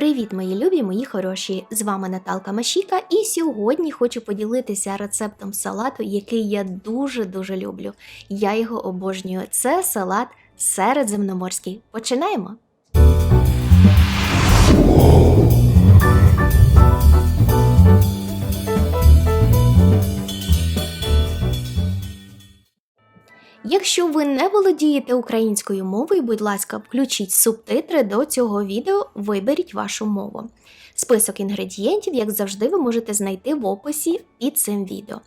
Привіт, мої любі, мої хороші! З вами Наталка Машіка, і сьогодні хочу поділитися рецептом салату, який я дуже-дуже люблю. Я його обожнюю. Це салат середземноморський. Починаємо! Якщо ви не володієте українською мовою, будь ласка, включіть субтитри до цього відео, виберіть вашу мову. Список інгредієнтів, як завжди, ви можете знайти в описі під цим відео.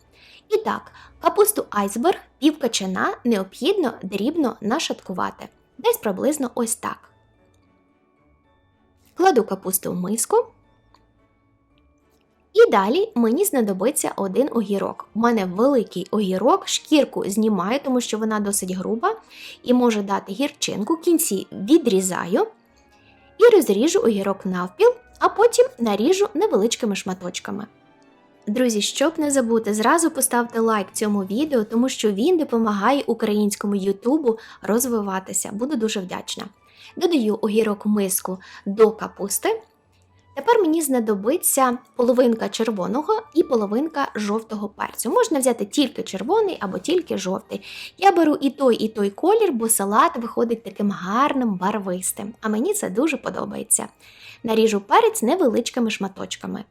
І так, капусту айсберг пів качана необхідно дрібно нашаткувати. Десь приблизно ось так. Кладу капусту в миску. І далі мені знадобиться один огірок. У мене великий огірок, шкірку знімаю, тому що вона досить груба, і може дати гірчинку. В кінці відрізаю і розріжу огірок навпіл, а потім наріжу невеличкими шматочками. Друзі, щоб не забути, зразу поставте лайк цьому відео, тому що він допомагає українському Ютубу розвиватися. Буду дуже вдячна. Додаю огірок миску до капусти. Тепер мені знадобиться половинка червоного і половинка жовтого перцю. Можна взяти тільки червоний або тільки жовтий. Я беру і той, і той колір, бо салат виходить таким гарним барвистим, а мені це дуже подобається. Наріжу перець невеличкими шматочками.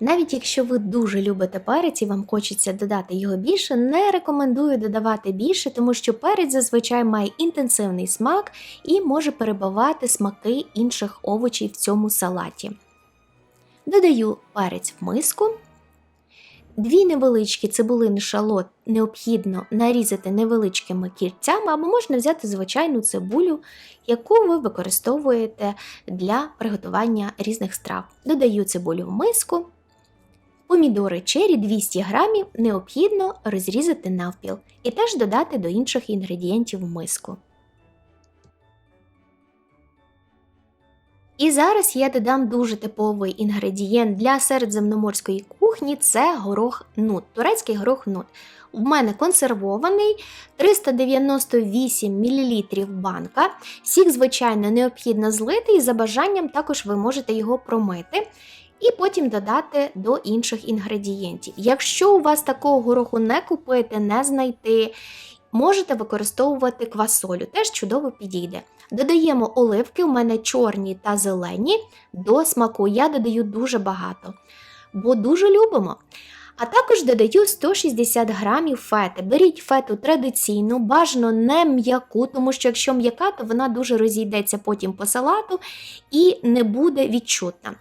Навіть якщо ви дуже любите перець і вам хочеться додати його більше, не рекомендую додавати більше, тому що перець зазвичай має інтенсивний смак і може перебивати смаки інших овочів в цьому салаті. Додаю перець в миску. Дві невеличкі цибулини шалот необхідно нарізати невеличкими кільцями, або можна взяти звичайну цибулю, яку ви використовуєте для приготування різних страв. Додаю цибулю в миску. Помідори чері 200 г необхідно розрізати навпіл і теж додати до інших інгредієнтів в миску. І зараз я додам дуже типовий інгредієнт для середземноморської кухні це горох нут, турецький горох нут. У мене консервований 398 мл банка. Сік, звичайно, необхідно злити, і за бажанням також ви можете його промити і потім додати до інших інгредієнтів. Якщо у вас такого гороху не купити, не знайти, можете використовувати квасолю, теж чудово підійде. Додаємо оливки, у мене чорні та зелені, до смаку я додаю дуже багато, бо дуже любимо. А також додаю 160 грамів фети. Беріть фету традиційну, бажано не м'яку, тому що якщо м'яка, то вона дуже розійдеться потім по салату і не буде відчутна.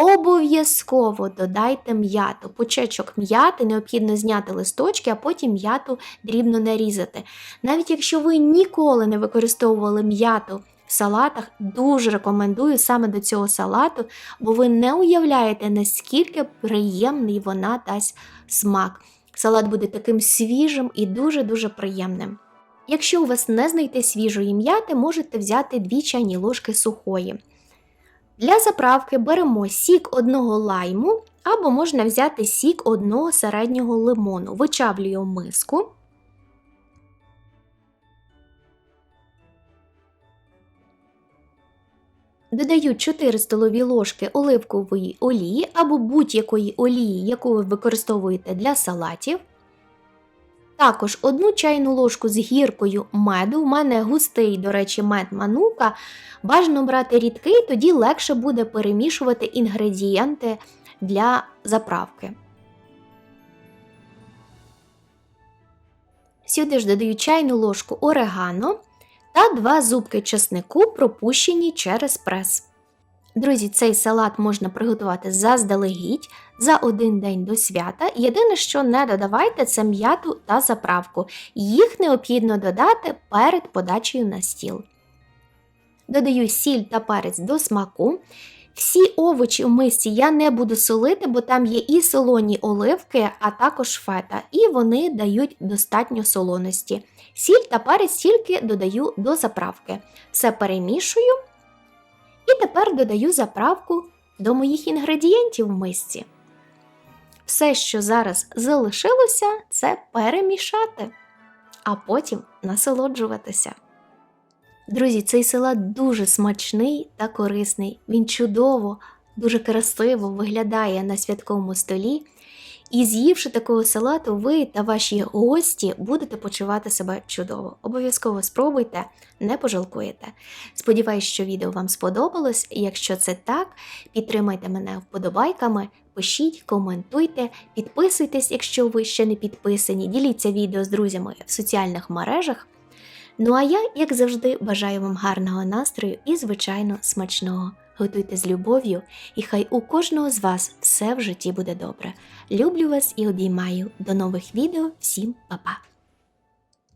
Обов'язково додайте м'яту. Почечок м'яти необхідно зняти листочки, а потім м'яту дрібно нарізати. Навіть якщо ви ніколи не використовували м'яту в салатах, дуже рекомендую саме до цього салату, бо ви не уявляєте, наскільки приємний вона дасть смак. Салат буде таким свіжим і дуже-дуже приємним. Якщо у вас не знайти свіжої м'яти, можете взяти 2 чайні ложки сухої. Для заправки беремо сік одного лайму, або можна взяти сік одного середнього лимону, вичавлюю миску. Додаю 4 столові ложки оливкової олії або будь-якої олії, яку ви використовуєте для салатів. Також одну чайну ложку з гіркою меду. У мене густий, до речі, мед манука. Бажано брати рідкий, тоді легше буде перемішувати інгредієнти для заправки. Сюди ж додаю чайну ложку орегано та 2 зубки чеснику, пропущені через прес. Друзі, цей салат можна приготувати заздалегідь за один день до свята. Єдине, що не додавайте, це м'яту та заправку. Їх необхідно додати перед подачею на стіл. Додаю сіль та перець до смаку. Всі овочі в мисці я не буду солити, бо там є і солоні оливки, а також фета, і вони дають достатньо солоності. Сіль та перець тільки додаю до заправки. Все перемішую. І тепер додаю заправку до моїх інгредієнтів в мисці. Все, що зараз залишилося, це перемішати, а потім насолоджуватися. Друзі, цей салат дуже смачний та корисний. Він чудово, дуже красиво виглядає на святковому столі. І з'ївши такого салату, ви та ваші гості будете почувати себе чудово. Обов'язково спробуйте, не пожалкуєте. Сподіваюсь, що відео вам сподобалось. Якщо це так, підтримайте мене вподобайками, пишіть, коментуйте, підписуйтесь, якщо ви ще не підписані, діліться відео з друзями в соціальних мережах. Ну а я, як завжди, бажаю вам гарного настрою і, звичайно, смачного. Готуйте з любов'ю, і хай у кожного з вас все в житті буде добре. Люблю вас і обіймаю. До нових відео. Всім па-па!